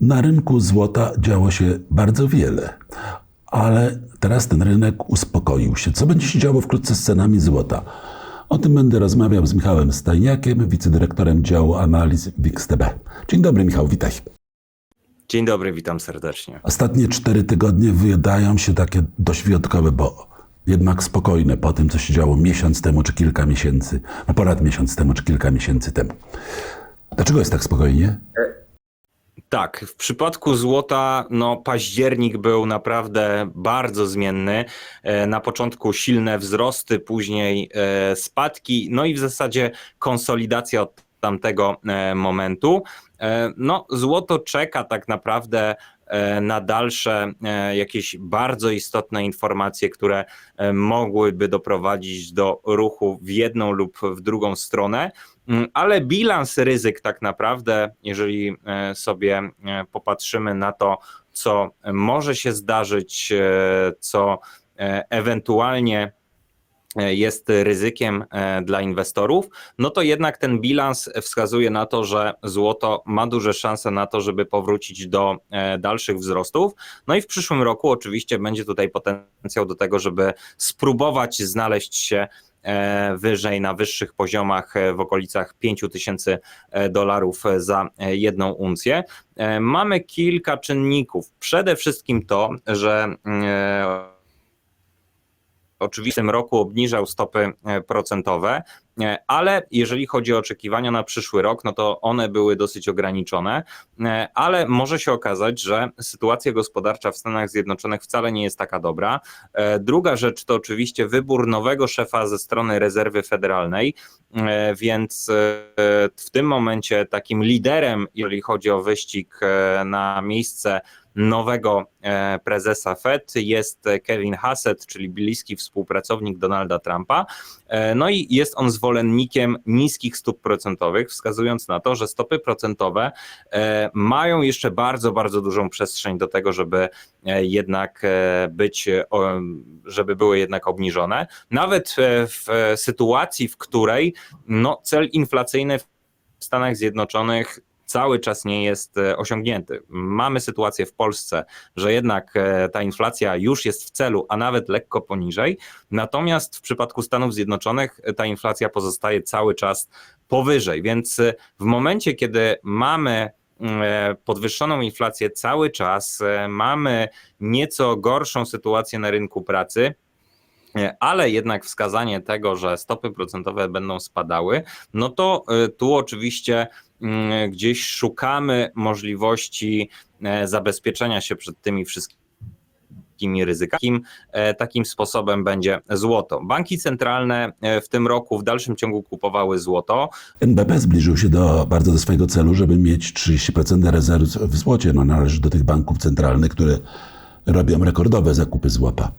Na rynku złota działo się bardzo wiele, ale teraz ten rynek uspokoił się. Co będzie się działo wkrótce z cenami złota? O tym będę rozmawiał z Michałem Stajniakiem, wicedyrektorem działu analiz w XTB. Dzień dobry, Michał, witaj. Dzień dobry, witam serdecznie. Ostatnie cztery tygodnie wydają się takie dość wyjątkowe, bo jednak spokojne po tym, co się działo miesiąc temu czy kilka miesięcy, no ponad miesiąc temu czy kilka miesięcy temu. Dlaczego jest tak spokojnie? Tak, w przypadku złota, no październik był naprawdę bardzo zmienny. E, Na początku silne wzrosty, później e, spadki, no i w zasadzie konsolidacja od tamtego e, momentu. E, No, złoto czeka tak naprawdę e, na dalsze jakieś bardzo istotne informacje, które mogłyby doprowadzić do ruchu w jedną lub w drugą stronę. Mm, Ale bilans ryzyk, tak naprawdę, jeżeli sobie popatrzymy na to, co może się zdarzyć, co ewentualnie jest ryzykiem e, dla inwestorów, no to jednak ten bilans wskazuje na to, że złoto ma duże szanse na to, żeby powrócić do e, dalszych wzrostów. No i w przyszłym roku oczywiście będzie tutaj potencjał do tego, żeby spróbować znaleźć się e, wyżej na wyższych poziomach e, w okolicach 5000 dolarów za e, jedną uncję. E, Mamy kilka czynników. Przede wszystkim to, że e, oczywiście w tym roku obniżał stopy e, procentowe, e, ale jeżeli chodzi o oczekiwania na przyszły rok, no to one były dosyć ograniczone, e, ale może się okazać, że sytuacja gospodarcza w Stanach Zjednoczonych wcale nie jest taka dobra. Druga rzecz to oczywiście wybór nowego szefa ze strony rezerwy federalnej, więc w tym momencie takim liderem, jeżeli chodzi o wyścig na miejsce nowego e, prezesa Fed jest Kevin Hassett, czyli bliski współpracownik Donalda Trumpa. E, No i jest on zwolennikiem niskich stóp procentowych, wskazując na to, że stopy procentowe e, mają jeszcze bardzo, bardzo dużą przestrzeń do tego, żeby jednak być, żeby były jednak obniżone. Nawet w sytuacji, w której no, cel inflacyjny w Stanach Zjednoczonych cały czas nie jest e, osiągnięty. Mamy sytuację w Polsce, że jednak e, ta inflacja już jest w celu, a nawet lekko poniżej. Natomiast w przypadku Stanów Zjednoczonych e, ta inflacja pozostaje cały czas powyżej. Więc w momencie, kiedy mamy e, podwyższoną inflację cały czas, mamy nieco gorszą sytuację na rynku pracy, ale jednak wskazanie tego, że stopy procentowe będą spadały, no to e, tu oczywiście mm, gdzieś szukamy możliwości e, zabezpieczenia się przed tymi wszystkimi ryzykami. Takim, e, sposobem będzie złoto. Banki centralne e, w tym roku w dalszym ciągu kupowały złoto. NBP zbliżył się do, bardzo do swojego celu, żeby mieć 30% rezerw w złocie. No, należy do tych banków centralnych, które robią rekordowe zakupy złota.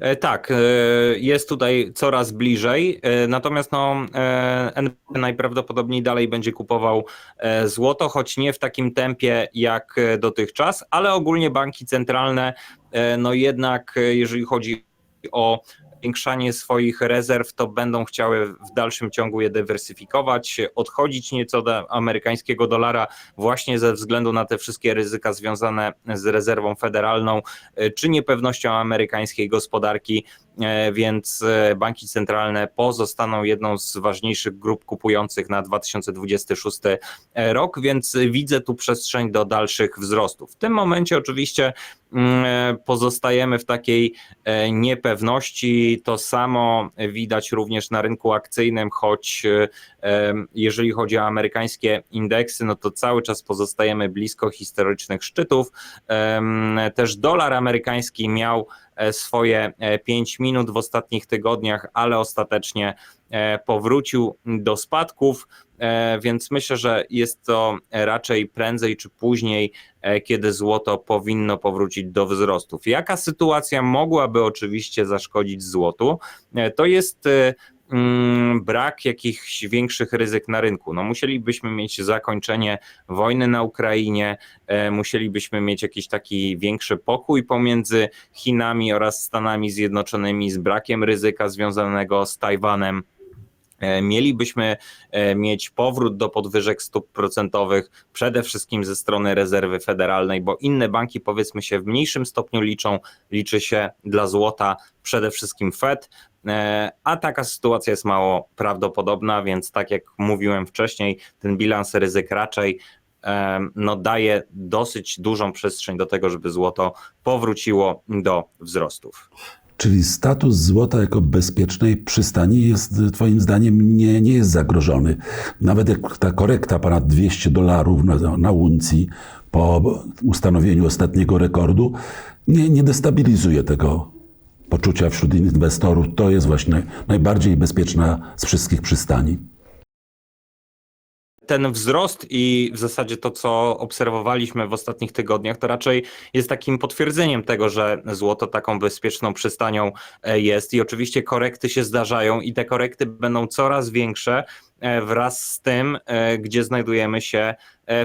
E, Tak, e, jest tutaj coraz bliżej, e, natomiast no, najprawdopodobniej dalej będzie kupował złoto, choć nie w takim tempie jak dotychczas, ale ogólnie banki centralne, no jednak jeżeli chodzi o zwiększanie swoich rezerw, to będą chciały w dalszym ciągu je dywersyfikować, odchodzić nieco do amerykańskiego dolara właśnie ze względu na te wszystkie ryzyka związane z rezerwą federalną e, czy niepewnością amerykańskiej gospodarki, więc e, banki centralne pozostaną jedną z ważniejszych grup kupujących na 2026 rok, więc widzę tu przestrzeń do dalszych wzrostów. W tym momencie oczywiście mm, pozostajemy w takiej e, niepewności. To samo widać również na rynku akcyjnym, choć e, jeżeli chodzi o amerykańskie indeksy, no to cały czas pozostajemy blisko historycznych szczytów. Też dolar amerykański miał e, swoje 5 minut w ostatnich tygodniach, ale ostatecznie e, powrócił do spadków, e, więc myślę, że jest to raczej prędzej czy później, e, kiedy złoto powinno powrócić do wzrostów. Jaka sytuacja mogłaby oczywiście zaszkodzić złotu? E, To jest e, brak jakichś większych ryzyk na rynku. No, musielibyśmy mieć zakończenie wojny na Ukrainie, e, musielibyśmy mieć jakiś taki większy pokój pomiędzy Chinami oraz Stanami Zjednoczonymi z brakiem ryzyka związanego z Tajwanem. E, Mielibyśmy e, mieć powrót do podwyżek stóp procentowych przede wszystkim ze strony rezerwy federalnej, bo inne banki powiedzmy się w mniejszym stopniu liczą, liczy się dla złota przede wszystkim Fed, a taka sytuacja jest mało prawdopodobna, więc tak jak mówiłem wcześniej, ten bilans ryzyk raczej e, no, daje dosyć dużą przestrzeń do tego, żeby złoto powróciło do wzrostów. Czyli status złota jako bezpiecznej przystani jest Twoim zdaniem nie, nie jest zagrożony. Nawet jak ta korekta ponad 200 dolarów na, na uncji po ustanowieniu ostatniego rekordu nie, nie destabilizuje tego poczucia wśród inwestorów. To jest właśnie najbardziej bezpieczna z wszystkich przystani. ten wzrost i w zasadzie to, co obserwowaliśmy w ostatnich tygodniach, to raczej jest takim potwierdzeniem tego, że złoto taką bezpieczną przystanią e, jest. I oczywiście korekty się zdarzają, i te korekty będą coraz większe e, wraz z tym, e, gdzie znajdujemy się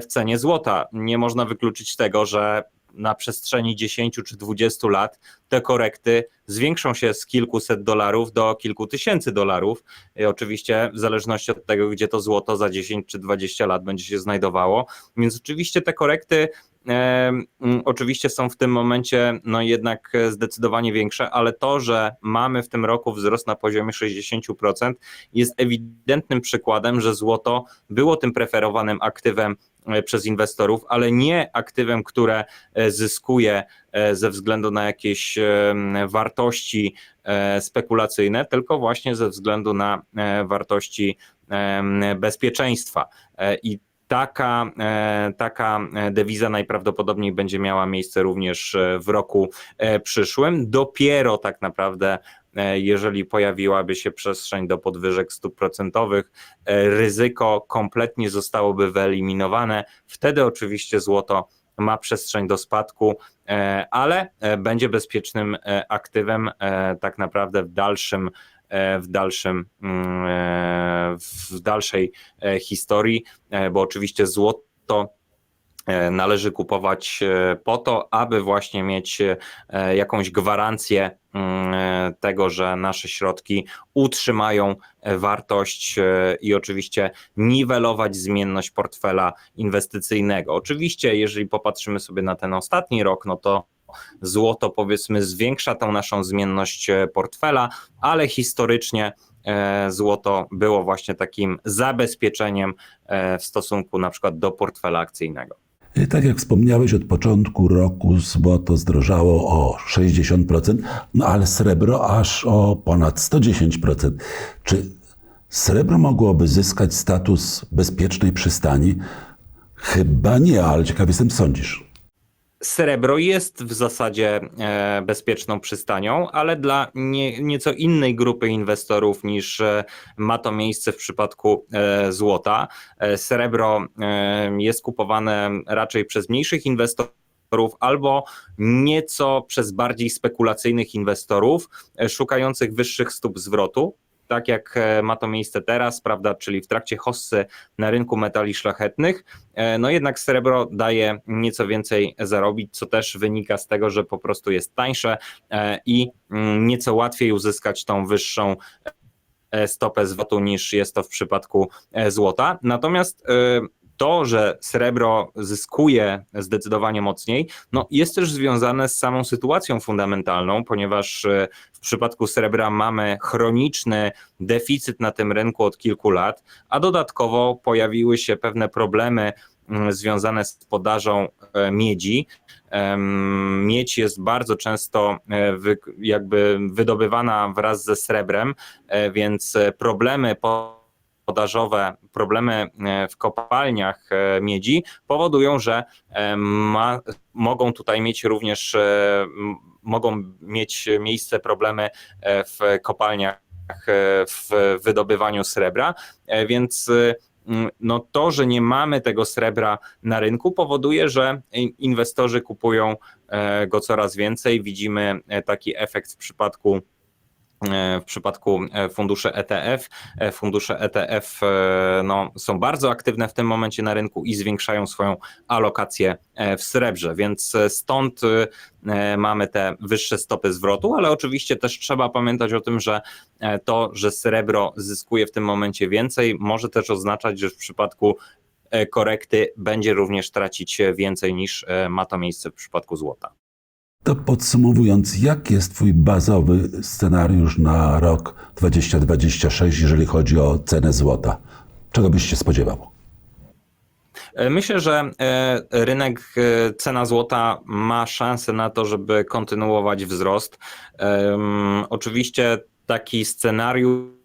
w cenie złota. Nie można wykluczyć tego, że na przestrzeni 10 czy 20 lat te korekty zwiększą się z kilkuset dolarów do kilku tysięcy dolarów. I oczywiście w zależności od tego, gdzie to złoto za 10 czy 20 lat będzie się znajdowało. Więc oczywiście te korekty e, oczywiście są w tym momencie no jednak zdecydowanie większe, ale to, że mamy w tym roku wzrost na poziomie 60% jest ewidentnym przykładem, że złoto było tym preferowanym aktywem przez inwestorów, ale nie aktywem, które e, zyskuje e, ze względu na jakieś e, wartości e, spekulacyjne, tylko właśnie ze względu na e, wartości e, bezpieczeństwa. E, I Taka, e, taka e, dewiza najprawdopodobniej będzie miała miejsce również e, w roku e, przyszłym. Dopiero tak naprawdę, e, jeżeli pojawiłaby się przestrzeń do podwyżek stóp procentowych, e, ryzyko kompletnie zostałoby wyeliminowane. Wtedy oczywiście złoto ma przestrzeń do spadku, e, ale e, będzie bezpiecznym e, aktywem e, tak naprawdę w dalszym e, w dalszym, mm, e, w dalszej e, historii, e, bo oczywiście złoto e, należy kupować e, po to, aby właśnie mieć e, jakąś gwarancję mm, e, tego, że nasze środki utrzymają e, wartość e, i oczywiście niwelować zmienność portfela inwestycyjnego. Oczywiście, jeżeli popatrzymy sobie na ten ostatni rok, no to złoto powiedzmy zwiększa tą naszą zmienność e, portfela, ale historycznie e, złoto było właśnie takim zabezpieczeniem e, w stosunku na przykład do portfela akcyjnego. I Tak jak wspomniałeś, od początku roku złoto zdrożało o 60%, no ale srebro aż o ponad 110%. Czy srebro mogłoby zyskać status bezpiecznej przystani? Chyba nie, ale ciekaw jestem, sądzisz. Srebro jest w zasadzie e, bezpieczną przystanią, ale dla nie, nieco innej grupy inwestorów niż e, ma to miejsce w przypadku e, złota. Srebro jest kupowane raczej przez mniejszych inwestorów albo nieco przez bardziej spekulacyjnych inwestorów szukających wyższych stóp zwrotu. Tak jak e, ma to miejsce teraz, prawda, czyli w trakcie hossy na rynku metali szlachetnych, E, No jednak srebro daje nieco więcej zarobić, co też wynika z tego, że po prostu jest tańsze e, i mm, nieco łatwiej uzyskać tą wyższą stopę zwrotu niż jest to w przypadku złota. Natomiast to, że srebro zyskuje zdecydowanie mocniej, no jest też związane z samą sytuacją fundamentalną, ponieważ e, w przypadku srebra mamy chroniczny deficyt na tym rynku od kilku lat, a dodatkowo pojawiły się pewne problemy mm, związane z podażą e, miedzi. Miedź jest bardzo często e, jakby wydobywana wraz ze srebrem, więc problemy po podażowe, problemy e, w kopalniach e, miedzi powodują, że e, ma, mogą tutaj mieć również mogą mieć miejsce problemy w kopalniach w wydobywaniu srebra, więc no to, że nie mamy tego srebra na rynku powoduje, że in- inwestorzy kupują go coraz więcej. Widzimy taki efekt w przypadku w przypadku e, funduszy ETF. E, Fundusze ETF e, no, są bardzo aktywne w tym momencie na rynku i zwiększają swoją alokację e, w srebrze, więc e, stąd e, mamy te wyższe stopy zwrotu, ale oczywiście też trzeba pamiętać o tym, że e, to, że srebro zyskuje w tym momencie więcej, może też oznaczać, że w przypadku e, korekty będzie również tracić więcej niż e, ma to miejsce w przypadku złota. To podsumowując, jaki jest Twój bazowy scenariusz na rok 2026, jeżeli chodzi o cenę złota? Czego byś się spodziewał? E, Myślę, że e, rynek, e, cena złota ma szansę na to, żeby kontynuować wzrost. Oczywiście taki scenariusz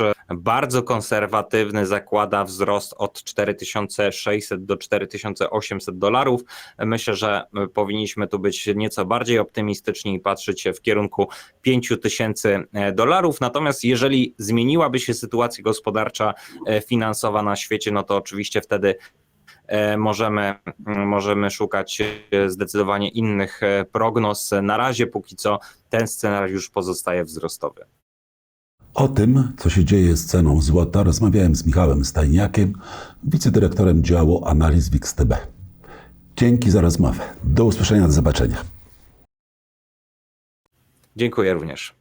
e, bardzo konserwatywny zakłada wzrost od 4600 do 4800 dolarów. Myślę, że e, powinniśmy tu być nieco bardziej optymistyczni i patrzeć w kierunku 5000 dolarów. Natomiast jeżeli zmieniłaby się sytuacja gospodarcza, e, finansowa na świecie, no to oczywiście wtedy e, możemy, możemy szukać e, zdecydowanie innych e, prognoz. Na razie póki co ten scenariusz pozostaje wzrostowy. O tym, co się dzieje z ceną złota, rozmawiałem z Michałem Stajniakiem, wicedyrektorem działu analiz w XTB. Dzięki za rozmowę. Do usłyszenia, do zobaczenia. Dziękuję również.